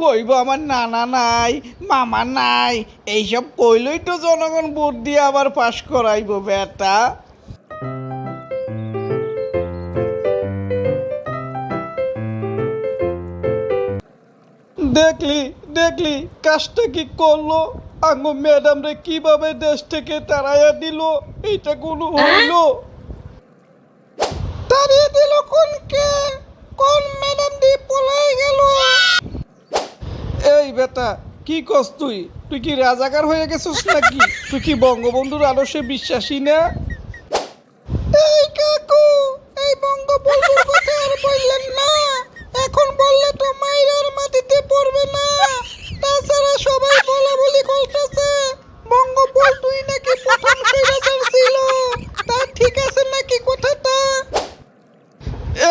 কইব আমার নানা নাই মামা নাই এইসব কইলই তো জনগণ ভোট দিয়ে আবার পাশ করাইব বেটা। দেখলি দেখলি কাজটা কি করল? আঙ্গো ম্যাডাম রে কীভাবে দেশ থেকে তাড়াইয়া দিল? এটা কোনো হইল? তাড়িয়ে দিল কোনকে কোন ম্যাডাম দিয়ে পলাই গেল এই বেটা কি কস তুই? তুই কি রাজাকার হয়ে গেছিস নাকি? তুই কি বঙ্গবন্ধুর আদর্শে বিশ্বাসী না? এই কাকু এই বঙ্গবন্ধুর কথা আর বললেন না। এখন বললে তো মাইরার মাটিতে পড়বে না। তাছাড়া সবাই বলা বলি করতেছে বঙ্গবন্ধুই নাকি প্রথম স্বৈরাচার ছিল। তা ঠিক আছে নাকি কথাটা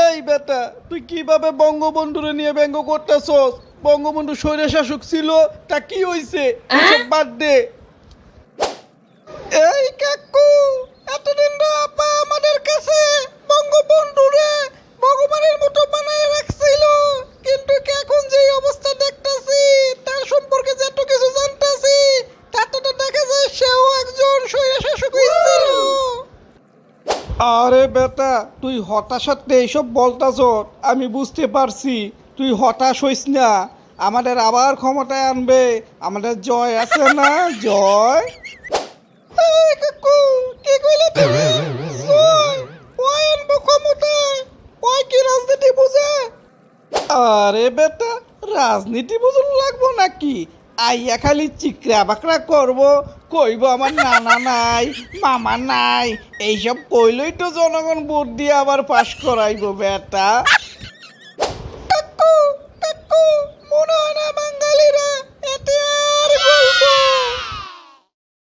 এই বেটা তুই কীভাবে বঙ্গবন্ধুরে নিয়ে ব্যঙ্গ করতেছস? বঙ্গবন্ধু স্বৈর শাসক ছিল তা কি হইছে? এসব বাদ দে। এই কাকু এতদিন আপা আমাদের কাছে বঙ্গবন্ধুরে ভগবানের মতো বানায় রাখছিল। কিন্তু এখন যে অবস্থা দেখতাছি তার সম্পর্কে যত কিছু জানতাছি তাতে তো দেখা যায় সেও একজন স্বৈর শাসক হয়েছিল আরে বেটা তুই হতাশাতে এইসব বলতাছ আমি বুঝতে পারছি। তুই হতাশ হইস না, আমাদের আবার ক্ষমতায় আনবে, আমাদের জয় আছে না? জয়? কি রাজনীতি বুঝে? আরে বেটা, রাজনীতি বুঝুন লাগবো নাকি? আইয়া খালি চিকরা বাকরা করব, কইব আমার নানা নাই, মামা নাই, এইসব কইলই তো জনগণ ভোট দিয়ে আবার পাশ করাইব বেটা।